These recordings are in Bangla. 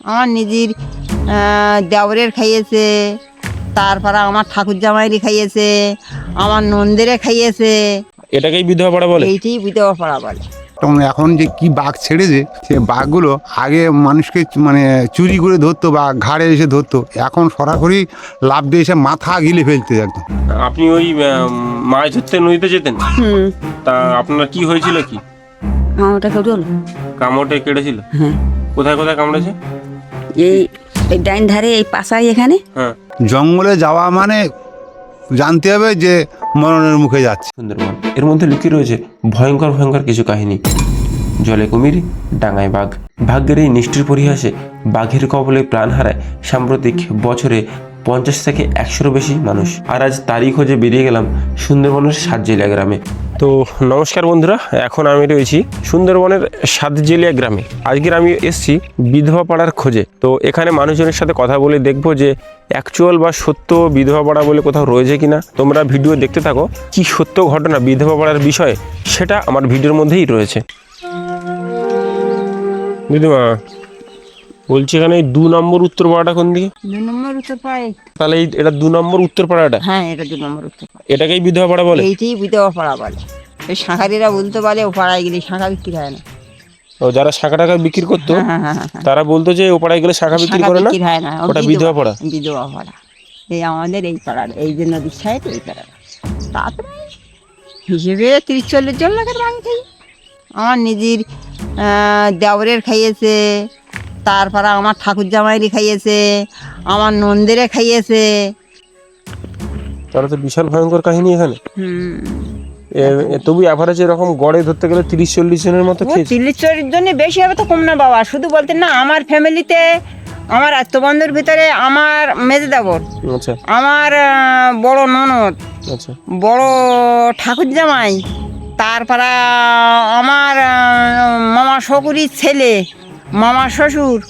আমার নিজের আহ, দেওরের খাইয়েছে তারপরে আমার ঠাকুর জামাইরি খাইয়েছে আমার নন্দেরে খাইয়েছে। এটাকেই বিধবা পাড়া বলে? এইটাই বিধবা পাড়া বলে। তখন এখন যে কি বাঘ ছেড়েছে সে বাঘগুলো আগে মানুষকে মানে চুরি করে ধরতো বা ঘাড়ে এসে ধরতো এখন সরাসরি লাভ দিয়ে এসে মাথা গিলে ফেলতে একদম। আপনি ওই মাছ ধরতে নদীতে যেতেন? তা আপনার কি হয়েছিল কি? আমারটা কেটে হলো কামড়ে কেটেছিল? হ্যাঁ। কোথায় কোথায় কামড়েছে? এই এই ডাইন ধারে এই পাশাই এখানে? হ্যাঁ। জঙ্গলে যাওয়া মানে জানতে হবে যে মরণের মুখে যাচ্ছে। সুন্দরবন। এর মধ্যে লুকিয়ে রয়েছে ভয়ঙ্কর ভয়ঙ্কর কিছু কাহিনী। জলে কুমির ডাঙায় বাঘ। ভাগ্যের এই নিষ্ঠুর পরিহাসে বাঘের কবলে প্রাণ হারায় সাম্প্রতিক বছরে পঞ্চাশ থেকে একশোরও বেশি মানুষ। আর আজ তারই খোঁজে বেরিয়ে গেলাম সুন্দরবনের সাতজেলিয়া গ্রামে। তো নমস্কার বন্ধুরা, এখন আমি রয়েছি সুন্দরবনের সাতজেলিয়া গ্রামে। আজকের আমি এসেছি বিধবা পাড়ার খোঁজে। তো এখানে মানুষজনের সাথে কথা বলে দেখব যে অ্যাকচুয়াল বা সত্য বিধবা পাড়া বলে কোথাও রয়েছে কিনা। তোমরা ভিডিও দেখতে থাকো, কি সত্য ঘটনা বিধবা পাড়ার বিষয়ে সেটা আমার ভিডিওর মধ্যেই রয়েছে। দিদিমা বলছি এখানে এই দু নম্বর উত্তর পাড়াটা কোন দিকে? দু নম্বর উত্তর পাড়া তাহলে এই এটা দু নম্বর উত্তর পাড়াটা? হ্যাঁ এটা দু নম্বর উত্তর পাড়া। এটাকেই বিধবা পাড়া বলে? এইটাই বিধবা পাড়া বলে। এই শাঁখারিরা বলতে পারে ও পাড়ায় গেলে শাঁখা বিক্রি হয় না। ও যারা শাখা টাকা বিক্রি করতো হ্যাঁ হ্যাঁ হ্যাঁ হ্যাঁ। তারা বলতো যে ও পাড়ায় গেলে শাখা বিক্রি শাঁখা করে না? বিক্রি হয় না। ওটা বিধবা পাড়া। বিধবা পাড়া। এই আমাদের এই পাড়ার এই যে নদীর সাইড এই পাড়ার। তারপরে হিসেবে তিরিশ চল্লিশ জন লোকের বাঙ খাই আমার নিজের আহ, দেওরের খাইয়েছে তারপরে আমার ঠাকুর জামাইরি খাইয়েছে আমার নন্দেরে খাইয়েছে। তাহলে তো বিশাল ভয়ঙ্কর কাহিনী এখানে। তবু অ্যাভারেজ এরকম গড়ে ধরতে গেলে তিরিশ চল্লিশ জনের মতো খেয়েছে। চল্লিশ জন্য বেশি হবে তো কম না বাবা? শুধু বলতে না আমার ফ্যামিলিতে আমার আত্মবন্ধুর ভিতরে আমার মেজে দেবর আচ্ছা। আমার বড় ননদ আচ্ছা। বড় ঠাকুর জামাই তারপরে আমার মামা শকুরির ছেলে মামা শ্বশুর।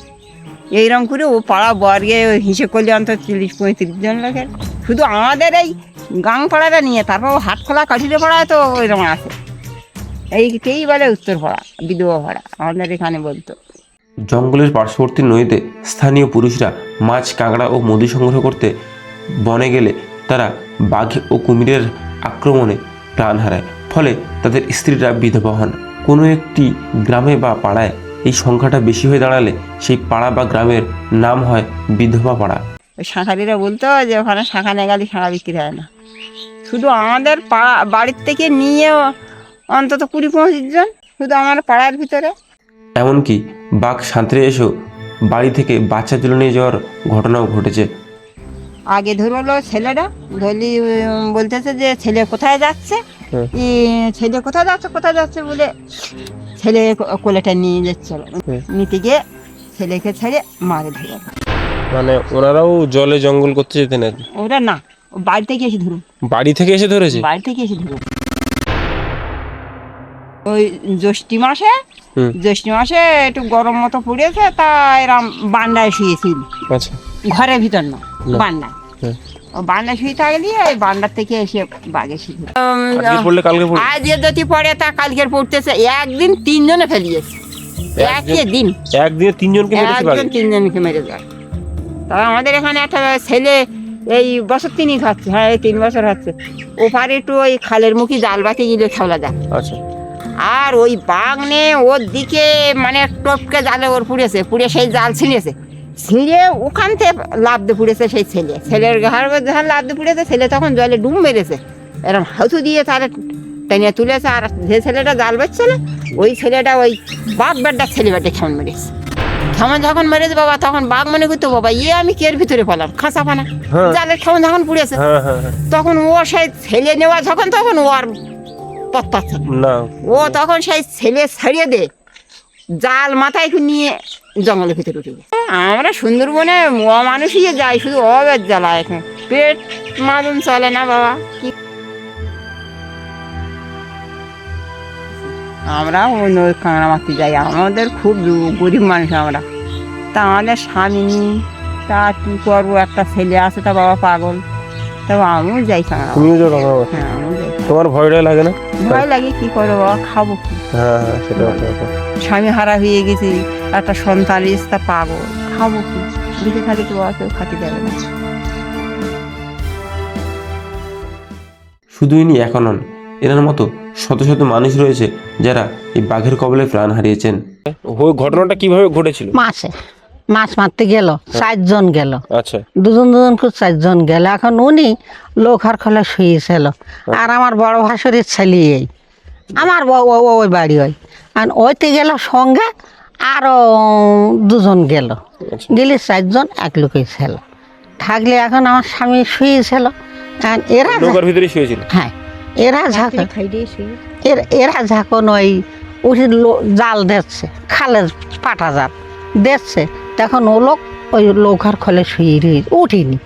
এইরকম করে ও পাড়া বর্গে হিসেব করলে অন্তত তিরিশ পঁয়ত্রিশ জন লোকের। শুধু আমাদের এই গাং পাড়াটা নিয়ে, তারপর ও হাটখোলা কাঠিরে পাড়ায় তো ওইরকম আছে। এইটাই বলে উত্তর পাড়া, বিধবা পাড়া, আমাদের এখানে বলতো। জঙ্গলের পার্শ্ববর্তী নদীতে স্থানীয় পুরুষরা মাছ, কাঁকড়া ও মধু সংগ্রহ করতে বনে গেলে তারা বাঘ ও কুমিরের আক্রমণে প্রাণ হারায়। ফলে তাদের স্ত্রীরা বিধবা হন। কোনো একটি গ্রামে বা পাড়ায় এই সংখ্যাটা বেশি হয়ে দাঁড়ালে সেই পাড়া বা গ্রামের নাম হয় বিধবা পাড়া। ওই শাঁখারিরা বলতো যে ওখানে শাঁখা নেগালি শাঁখা বিক্রি হয় না। শুধু আমাদের পাড়া বাড়ির থেকে নিয়ে অন্তত কুড়ি পঁচিশ জন শুধু আমার পাড়ার ভিতরে। এমনকি বাঘ সাঁতরে এসেও বাড়ি থেকে বাচ্চা তুলে নিয়ে যাওয়ার ঘটনাও ঘটেছে। আগে ধরলো ছেলেটা ধরলি বলতেছে যে ছেলে কোথায় যাচ্ছে? ছেলে কোথায় যাচ্ছে কোথায় যাচ্ছে বলে ছেলে কোলেটা নিয়ে যাচ্ছিল হুম। নিতে গিয়ে ছেলেকে ছেড়ে মারে ধরে। মানে ওনারাও জলে জঙ্গল করতে যেতেন আর ওরা না বাড়ি থেকে এসে ধরুন বাড়ি থেকে এসে ধরেছে? বাড়ি থেকে এসে ধরুন ওই জ্যৈষ্ঠী মাসে জ্যৈষ্ঠী মাসে একটু গরম মতো পড়েছে তা এরম বান্ডায় শুয়েছিল। আচ্ছা। ঘরের ভিতর না না। বান্ডায় শুয়ে থাকলে ওই বান্ডার থেকে এসে বাগে আজকে পড়লে কালকে যদি পড়ে তা কালকের পড়তেছে। একদিন তিনজনে ফেলিয়েছে। একই দিন। একদিনে তিনজনকে মেরেছে বাঘে একজন তিনজনকে মেরে যায় আমাদের এখানে একটা ছেলে এই বছর তিনি খাচ্ছে। হ্যাঁ এই তিন বছর হচ্ছে ওপারে একটু ওই খালের মুখে জাল বাতি গিলে খেলা যায়। আচ্ছা। আর ওই বাঘ নে ওর দিকে মানে টপকে জালে ওর পুড়েছে। পুড়ে সেই জাল ছিঁড়েছে। ছিঁড়ে ওখান থেকে লাভ দিয়ে পুড়েছে সেই ছেলে। ছেলের ঘর যখন লাভ দিয়ে পুড়েছে ছেলে তখন জলে ডুব মেরেছে। এরকম হাতু দিয়ে তার টেনে তুলেছে আর যে ছেলেটা জাল বেচছিল ওই ছেলেটা ওই বাঘ বেডটা ছেলে বেটে খেমন মেরেছে। খেমন যখন মেরেছে বাবা তখন বাঘ মনে করতো বাবা ইয়ে আমি কের ভিতরে পেলাম? খাঁচা পানা। হ্যাঁ। জালের খেমন যখন পুড়েছে হ্যাঁ হ্যাঁ তখন ও সেই ছেলে নেওয়া যখন তখন ও আর পত্তাচ্ছে ও তখন সেই ছেলে ছাড়িয়ে দে জাল মাথায় নিয়ে জঙ্গলের ভিতরে উঠে আমরা সুন্দরবনে ও মানুষই যাই শুধু অবের জ্বালা এখন। পেট মাদুন চলে না বাবা। কি আমরা অন্য কাঁকড়া মারতে যাই। আমাদের খুব গরিব মানুষ আমরা। তা আমাদের স্বামী তা কী করব? একটা ছেলে আছে তা বাবা পাগল। তা আমিও যাই কাঁকড়া হ্যাঁ আমিও যাই। তোমার ভয়টা লাগে না? ভয় লাগে কি করব? বাবা খাব কি? হ্যাঁ হ্যাঁ সেটা স্বামী হারা হয়ে গেছি। একটা সন্তান এসে তা পাগল খাব কি? দিকে খালি তো কেউ খাতে দেবে না। শুধু ইনি একা নন এনার মতো শত শত মানুষ রয়েছে যারা এই বাঘের কবলে প্রাণ হারিয়েছেন। ঘটনাটা কীভাবে ঘটেছিল? মাসে। মাছ মারতে গেল চারজন গেল। আচ্ছা। দুজন দুজন করে চারজন গেল। এখন উনি লোকার খোলা শুয়েছিল আর আমার বড় ভাসুরের ছেলে এই। আমার ওই বাড়ি ওই। আর ওইতে গেল সঙ্গে আরও দুজন গেল। গেলে চারজন এক লোকই ছিল। থাকলে এখন আমার স্বামী শুয়েছিল আর এরা ভিতরে শুয়েছিল হ্যাঁ এরা ঝাঁকন এর এরা ঝাঁকন ওই উঠে লো- জাল দিচ্ছে খালের পাটা জাল দিচ্ছে তখন ও লোক ওই লৌকার খোলে শুয়ে রয়েছে উঠিনি।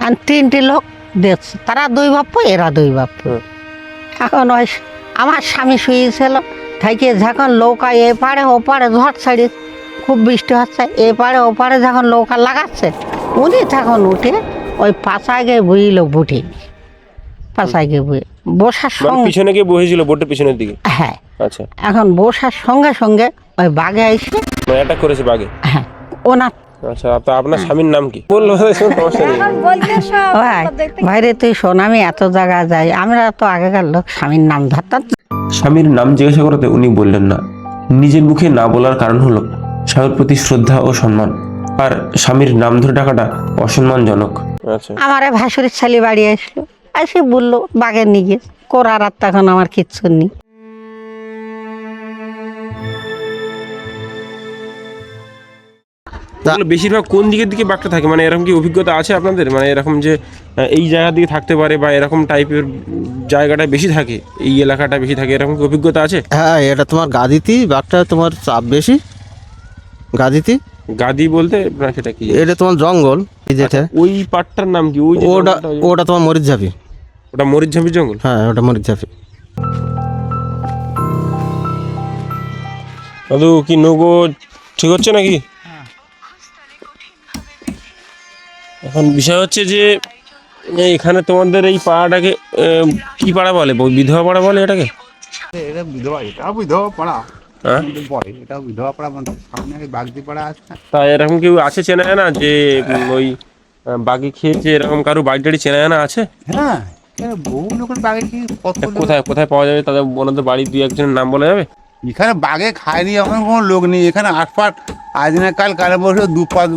আর তিনটি লোক দিচ্ছে। তারা দুই বাপ্য এরা দুই বাপ্য এখন ওই আমার স্বামী শুয়েছিল থেকে যখন নৌকা এ পারে ও পারে ঝড় ছাড়ি খুব বৃষ্টি হচ্ছে এ পারে ও পারে যখন নৌকা লাগাচ্ছে উনি তখন উঠে ওই পাশায় গিয়ে বুঝিল বুটি পাশায় গিয়ে বুঝে বসার মানে সঙ্গে পিছনে গিয়ে বসেছিল বোটের পিছনের দিকে? হ্যাঁ। আচ্ছা। এখন বসার সঙ্গে সঙ্গে ওই বাঘে এসে মানে অ্যাটাক করেছে বাঘে হ্যাঁ ওনার আচ্ছা তা আপনার স্বামীর নাম কি? বলল ভাই ভাইরে তুই শোন আমি এত জায়গায় যাই আমরা তো আগেকার লোক স্বামীর নাম ধরতাম। স্বামীর নাম জিজ্ঞাসা করাতে উনি বললেন না। নিজের মুখে না বলার কারণ হলো স্বামীর প্রতি শ্রদ্ধা ও সম্মান আর স্বামীর নাম ধরে ডাকাটা অসম্মানজনক। আচ্ছা। আমার ভাসুরের ছেলে বাড়ি আসলো এসে বলল বাগের নিয়ে করার আর তখন আমার কিচ্ছু নেই। বেশিরভাগ কোন দিকের দিকে বাঘটা থাকে? মানে এরকম কি অভিজ্ঞতা আছে আপনাদের? মানে এরকম যে এই জায়গার দিকে থাকতে পারে বা এরকম টাইপের জায়গাটা বেশি থাকে? এই এলাকাটা বেশি থাকে? এরকম কি অভিজ্ঞতা আছে? হ্যাঁ এটা তোমার গাদিতি বাঘটা তোমার চাপ বেশি। গাদিতি? গাদি বলতে সেটা কি? এটা তোমার জঙ্গল যেটা। ওই পাটটার নাম কি? ওই ওটা ওটা তোমার মরিচ ঝাপি ওটা মরিচঝাপি জঙ্গল? হ্যাঁ ওটা মরিচ ঝাপি দাদু কি নৌকো ঠিক হচ্ছে নাকি? এখন বিষয় হচ্ছে যে এখানে তোমাদের এই পাড়াটাকে কি পাড়া বলে? বিধবা পাড়া বলে এটাকে? এটা বিধবা এটা বিধবা পাড়া। হ্যাঁ? তা এরকম কেউ আছে চেনা জানা যে ওই বাঘে খেয়েছে এরকম কারও বাড়ি টাড়ি চেনা জানা আছে? হ্যাঁ বহু লোকের কি কোথায় কোথায় পাওয়া যাবে? তাদের ওনাদের বাড়ির দুই একজনের নাম বলা যাবে? এখানে বাঘে খায়নি এখন কোনো লোক নেই। এখানে আটপাট আজ না কাল কালে বছর দু পাঁচ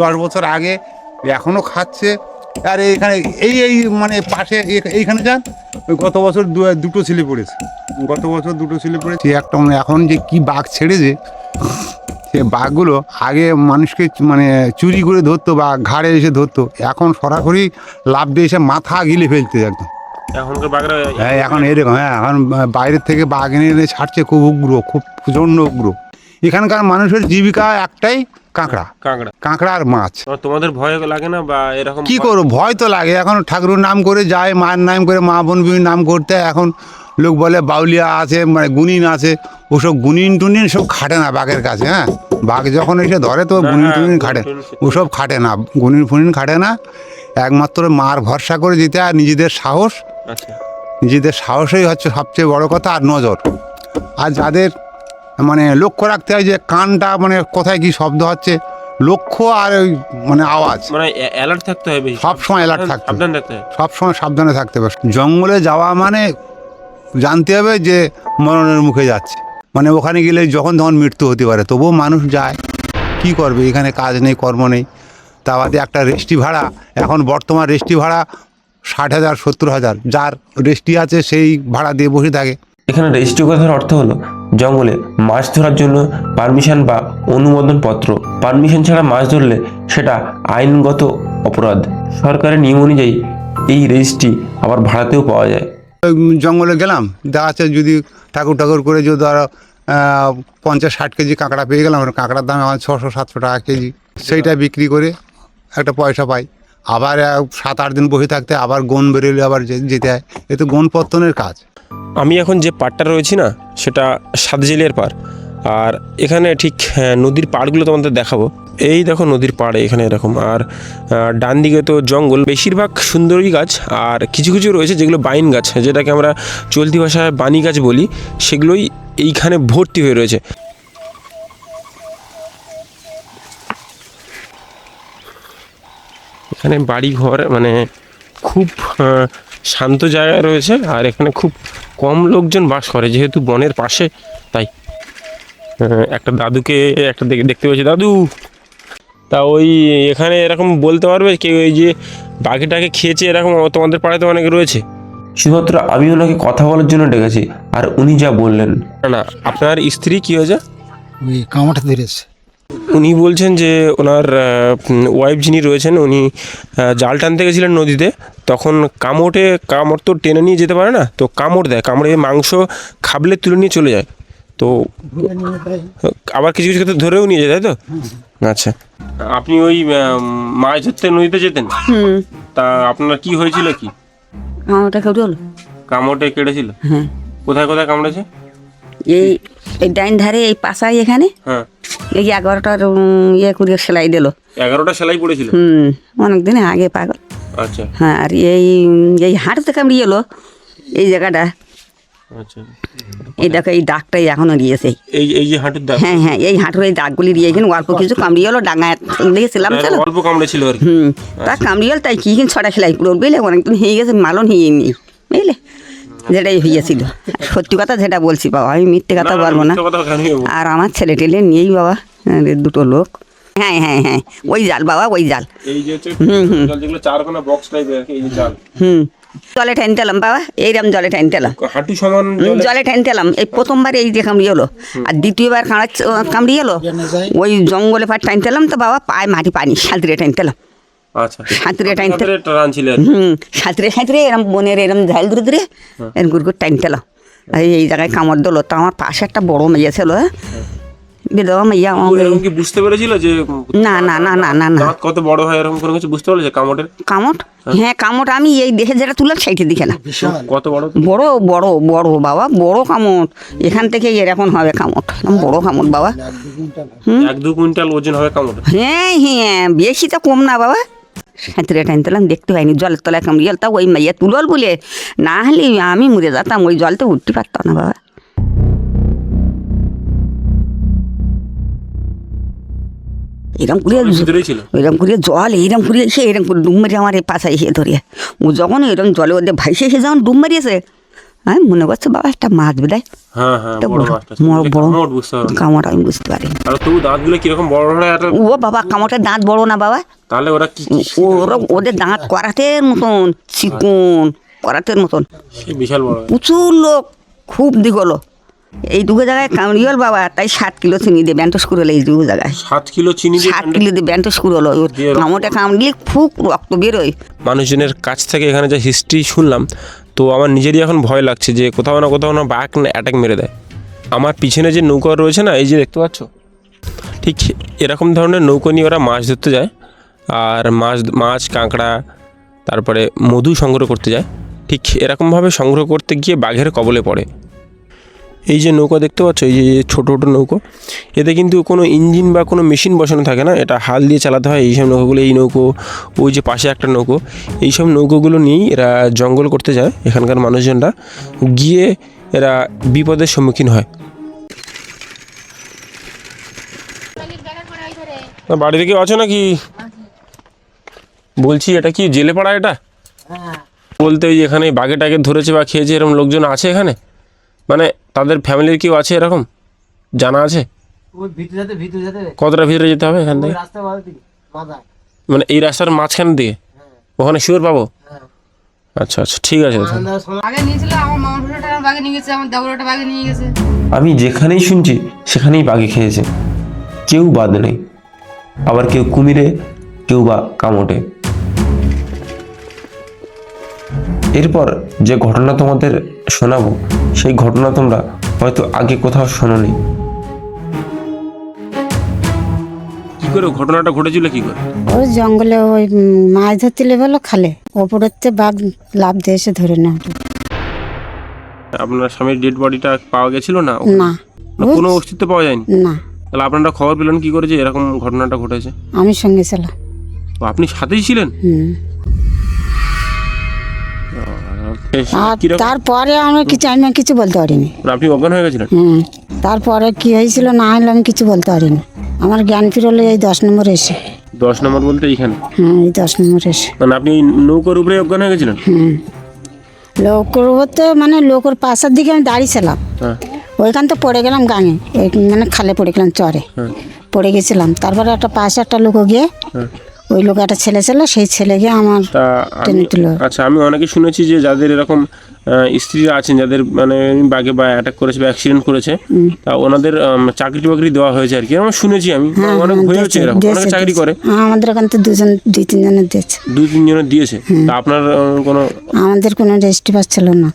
দশ বছর আগে এখনও খাচ্ছে। আর এখানে এই এই মানে পাশে এইখানে যান। ওই গত বছর দুটো ছেলে পড়েছে। গত বছর দুটো ছেলে পড়েছে। একটা মানে এখন যে কি বাঘ ছেড়েছে সে বাঘগুলো আগে মানুষকে মানে চুরি করে ধরতো বা ঘাড়ে এসে ধরতো। এখন সরাসরি লাভ দিয়ে এসে মাথা গিলে ফেলতে একদম। হ্যাঁ এখন এরকম হ্যাঁ এখন বাইরের থেকে বাঘ এনে এনে ছাড়ছে। খুব উগ্র খুব প্রচণ্ড উগ্র। এখানকার মানুষের জীবিকা একটাই কাঁকড়া। কাঁকড়া। কাঁকড়া আর মাছ। তোমাদের ভয় লাগে না বা এরকম কি করব? ভয় তো লাগে। এখন ঠাকুরের নাম করে যায় মায়ের নাম করে মা বোন নাম করতে। এখন লোক বলে বাউলিয়া আছে মানে গুনিন আছে। ওসব গুনিন টুনিন সব খাটে না বাঘের কাছে হ্যাঁ? বাঘ যখন এসে ধরে তো না, গুনিন হ্যাঁ, টুনিন খাটে। ওসব খাটে না গুনিন ফুনিন খাটে না। একমাত্র মার ভরসা করে দিতে আর নিজেদের সাহস। আচ্ছা। নিজেদের সাহসই হচ্ছে সবচেয়ে বড় কথা আর নজর। আর যাদের মানে লক্ষ্য রাখতে হয় যে কানটা মানে কোথায় কি শব্দ হচ্ছে লক্ষ্য আর ওই মানে আওয়াজ। মানে অ্যালার্ট থাকতে হবে। সব সময় alert থাকতে হবে। সাবধান থাকতে হবে সবসময় সাবধানে থাকতে হবে। জঙ্গলে যাওয়া মানে জানতে হবে যে মরণের মুখে যাচ্ছে। মানে ওখানে গেলে যখন তখন মৃত্যু হতে পারে তবুও মানুষ যায়। কি করবে? এখানে কাজ নেই কর্ম নেই। তা বাদে একটা রেস্টি ভাড়া এখন বর্তমান রেস্টি ভাড়া ষাট হাজার সত্তর হাজার। যার রেস্টি আছে সেই ভাড়া দিয়ে বসে থাকে। এখানে রেজিস্ট্রি কথার অর্থ হলো জঙ্গলে মাছ ধরার জন্য পারমিশন বা অনুমোদন পত্র পারমিশন ছাড়া মাছ ধরলে সেটা আইনগত অপরাধ। সরকারের নিয়ম অনুযায়ী এই রেজিস্ট্রি আবার ভাড়াতেও পাওয়া যায়। জঙ্গলে গেলাম দেখা যদি ঠাকুর ঠাকুর করে যদি ধরো পঞ্চাশ ষাট কেজি কাঁকড়া পেয়ে গেলাম, কাঁকড়ার দাম আমার ছশো সাতশো টাকা কেজি। সেইটা বিক্রি করে একটা পয়সা পাই। আবার সাত আট দিন বসে থাকতে আবার গন বেরোলে আবার যেতে হয়। এ তো গন পত্তনের কাজ। আমি এখন যে পাড়টা রয়েছি না, সেটা সাতজেলিয়ার পাড়। আর এখানে ঠিক নদীর পাড়গুলো তোমাদের দেখাবো। এই দেখো নদীর পাড়ে এখানে এরকম। আর ডান দিকে তো জঙ্গল। বেশিরভাগ সুন্দরী গাছ, আর কিছু কিছু রয়েছে যেগুলো বাইন গাছ, যেটাকে আমরা চলতি ভাষায় বানি গাছ বলি। সেগুলোই এইখানে ভর্তি হয়ে রয়েছে। এখানে বাড়ি ঘর মানে খুব শান্ত জায়গা রয়েছে আর এখানে খুব কম লোকজন বাস করে যেহেতু বনের পাশে তাই। আহ, একটা দাদুকে একটা দেখে- দেখতে পেয়েছি। দাদু! তা ওই এখানে এরকম বলতে পারবে কেউ এই যে বাঘেটাকে খেয়েছে এরকম তোমাদের পাড়াতে অনেকে রয়েছে? শুধুমাত্র আমি ওনাকে কথা বলার জন্য ডেকেছি আর উনি যা বললেন। না না আপনার স্ত্রী কি হয়েছে? ওই কামাটা ধরেছে। উনি বলছেন যে ওনার ওয়াইফ যিনি রয়েছেন উনি জাল টানতে গেছিলেন নদীতে। তখন কামড়ে কামড় তো টেনে নিয়ে যেতে পারে না? তো কামড় দেয় কামড়ে মাংস খাবলে তুলে নিয়ে চলে যায়। তো আবার কিছু কিছু ক্ষেত্রে ধরেও নিয়ে যায় তাই তো? আচ্ছা। আপনি ওই মাছ ধরতে নদীতে যেতেন? তা আপনার কি হয়েছিল কি? আমারটা কেউ হলো কামড়ে কেটেছিল? হ্যাঁ। কোথায় কোথায় কামড়েছে? এই এই ডাইন ধারে এই পাশায় এখানে। হ্যাঁ। এই এগারোটার ইয়ে করে সেলাই দিল। এগারোটা সেলাই পড়েছিল? হুম অনেক দিন আগে পাগল। আচ্ছা। হ্যাঁ আর এই এই হাঁটুতে কামড়িয়ে এলো এই জায়গাটা। আচ্ছা। এই দেখো এই দাগটাই এখনও দিয়েছে এই এই যে হাঁটুর দাগ? হ্যাঁ হ্যাঁ এই হাঁটুর এই দাগগুলি দিয়ে এখানে অল্প কিছু কামড়িয়ে এলো ডাঙায় দেখেছিলাম চলো। অল্প কামড়েছিল আর হুম তা কামড়িয়ে এলো তাই কি কিন্তু ছটা সেলাই পুরো বুঝলে? অনেকদিন হয়ে গেছে মালন হয়ে নি বুঝলে? যেটাই হয়েছিল সত্যি কথা যেটা বলছি বাবা আমি মিথ্যে কথা বলব না? আর আমার ছেলে টেলে নিয়েই বাবা দুটো লোক। হ্যাঁ হ্যাঁ হ্যাঁ ওই জাল বাবা ওই জাল। যে জাল হুম। জলে টেনতেলাম বাবা এইরকম জলে টেনতেলাম হাঁটু সমান হুম, জলে টেনতেলাম এই প্রথমবার এই যে কামড়ি এলো আর দ্বিতীয়বার কাঁড়া কামড়ি এলো ওই জঙ্গলে পার টানতেলাম তো বাবা পায়ে মাটি পানি সাঁতরে টানতেলাম আচ্ছা সাঁতরে টানতে সাঁতরে। হুম সাঁতরে সাঁতরে এরম বনের এরম ঝাল ধরে ধরে এরম গুড় গুড় টানতেলাম এই জায়গায় কামড় দিলো। তো আমার পাশে একটা বড় মেয়ে ছিল হ্যাঁ। বিধবা আমাকে এরকম কি বুঝতে পেরেছিল যে না না না না না না কত বড় হয় এরকম কোনো কিছু বুঝতে পেরেছে? কামড়ের? কামট হ্যাঁ। কামট আমি এই দেখে যেটা তুলাম সেইটা দিকে না। কত বড়? বড় বড় বড় বাবা বড় কামট এখান থেকে এরকম হবে কামট একদম বড় কামট বাবা। এক দু কুইন্টাল ওজন হবে কামড়। হ্যাঁ হ্যাঁ বেশি তো কম না বাবা। সাঁতরে টানতেলাম দেখতে পাইনি জলের তলায় কামড়িয়াল তা ওই মাইয়া তুলল বলে না হলে আমি মরে যেতাম ওই জলতে উঠতে পারতাম না বাবা। এরম করে এরম করিয়া করে জল এরম করে এসে এরম করে ডুম মারিয়ে আমার এই পাশায় এসে ধরে ও যখন এরম জলে ওদের ভাইসে এসে যখন ডুব মারিয়েছে আমি মনে করছে বাবা একটা মাছ বেদায় হ্যাঁ। হ্যাঁ বড় মাছটা বড় কামড় আমি বুঝতে পারি আর তবু দাঁতগুলো কীরকম বড় বড় হয় ও বাবা কামড়ের দাঁত বড় না বাবা? তাহলে ওরা কি কি- ওরা ওদের দাঁত করাতের মতন চিকন করাতের মতন। বিশাল বড় প্রচুর লোক খুব দিগলো এই দুটো জায়গায় কামড়িয়াল বাবা তাই সাত কিলো চিনি দিয়ে ব্যান্টস করে হলো এই দুটো জায়গায়। সাত কিলো চিনি সাত কিলো দিয়ে ব্যান্টস করে হলো। কামড়টা কামড়িয়ে খুব রক্ত বেরোয়। মানুষজনের কাছ থেকে এখানে যে হিস্ট্রি শুনলাম তো আমার নিজেরই এখন ভয় লাগছে যে কোথাও না কোথাও না বাঘ অ্যাটাক মেরে দেয়। আমার পিছনে যে নৌকা রয়েছে না, এই যে দেখতে পাচ্ছ? ঠিক এরকম ধরনের নৌকো নিয়ে ওরা মাছ ধরতে যায়, আর মাছ মাছ, কাঁকড়া, তারপরে মধু সংগ্রহ করতে যায়। ঠিক এরকমভাবে সংগ্রহ করতে গিয়ে বাঘের কবলে পড়ে। এই যে নৌকা দেখতে পাচ্ছ এই যে ছোটো ছোটো নৌকো এতে কিন্তু কোনো ইঞ্জিন বা কোনো মেশিন বসানো থাকে না এটা হাল দিয়ে চালাতে হয় এইসব নৌকোগুলো এই নৌকো ওই যে পাশে একটা নৌকো এইসব নৌকোগুলো নিয়েই এরা জঙ্গল করতে যায় এখানকার মানুষজনরা গিয়ে এরা বিপদের সম্মুখীন হয়। বাড়িতে কেউ আছো নাকি? বলছি এটা কি জেলে পাড়া এটা? বলতে ওই এখানে বাঘে টাগে ধরেছে বা খেয়েছে এরকম লোকজন আছে এখানে? মানে তাদের ফ্যামিলির কেউ আছে এরকম? জানা আছে? কতটা ভিতরে যেতে হবে এখান থেকে? মানে এই রাস্তার মাঝখান দিয়ে? ওখানে শিওর পাবো? আচ্ছা আচ্ছা ঠিক আছে আমি যেখানেই শুনছি সেখানেই বাঘে খেয়েছে। কেউ বাদ নেই। আবার কেউ কুমিরে কেউ বা কামড়ে। এরপর যে ঘটনা তোমাদের শোনাবো সেই ঘটনা তোমরা হয়তো আগে কোথাও শোনোনি। কি করে ঘটনাটা ঘটেছিল কি করে? ওই জঙ্গলে ওই মাছ ধরতে বলো খালে। ওপরেতে বাঘ লাভ দিয়ে এসে ধরে না আপনার স্বামীর ডেড বডিটা পাওয়া গেছিল না না। কোনো অস্তিত্ব পাওয়া যায়নি? না। তাহলে আপনারা খবর পেলেন কি করে যে এরকম ঘটনাটা ঘটেছে? আমি সঙ্গে ছিলাম। তো আপনি সাথেই ছিলেন? হুম। আর তারপরে আমি কিছু আমি কিছু বলতে পারিনি। আপনি অজ্ঞান হয়ে গেছিলেন? হুম তারপরে কি হয়েছিল না হলে আমি কিছু বলতে পারিনি। আমার জ্ঞান ফিরলো এই দশ নম্বর এসে। দশ নম্বর বলতে এইখানে? হ্যাঁ এই দশ নম্বর এসে। মানে আপনি নৌকার উপরে অজ্ঞান হয়ে গেছিলেন? হুম লোকর বলতে মানে লোকর পাশের দিকে আমি দাঁড়িয়েছিলাম। হ্যাঁ। ওইখান তো পড়ে গেলাম গাঙে মানে খালে পড়ে গেলাম চরে। হ্যাঁ। পড়ে গেছিলাম তারপরে একটা পাশে একটা লোক গিয়ে হ্যাঁ। ওই লোক একটা ছেলে ছিল সেই ছেলেকে আমার টেনে তুলো আচ্ছা আমি অনেকে শুনেছি যে যাদের এরকম আহ, স্ত্রীরা আছেন যাদের মানে বাগে বা অ্যাটাক করেছে বা অ্যাক্সিডেন্ট করেছে তা ওনাদের চাকরি বাকরি দেওয়া হয়েছে আর কি। এরকম শুনেছি আমি হ্যাঁ, অনেক হ্যাঁ, হয়েছে দিয়েছে, এরকম। অনেকে চাকরি করে। আমাদের ওখান থেকে দুজন দুই তিনজনের দিয়েছে। দুই তিনজনের দিয়েছে। তা আপনার কোনো আমাদের কোনো রেজিস্ট্রি পাস ছিল না।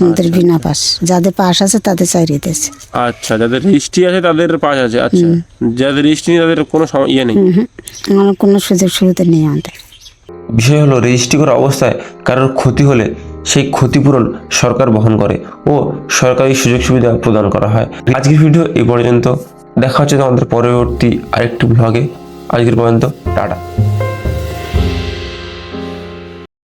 আমাদের বিনা পাস। যাদের পাস আছে তাদের চাকরি দিয়েছে। আচ্ছা যাদের রেজিস্ট্রি আছে তাদের পাস আছে আচ্ছা। যাদের রেজিস্ট্রি নেই তাদের কোনো ইয়ে নেই। আমার কোনো সুযোগ সুবিধা নেই আমাদের। বিষয় হলো রেজিস্ট্রি করা অবস্থায় কারোর ক্ষতি হলে সেই ক্ষতিপূরণ সরকার বহন করে ও সরকারি সুযোগ সুবিধা প্রদান করা হয়। আজকের ভিডিও এই পর্যন্ত। দেখা হচ্ছে তোমাদের পরবর্তী আরেকটি ব্লগে আজকের পর্যন্ত টাটা।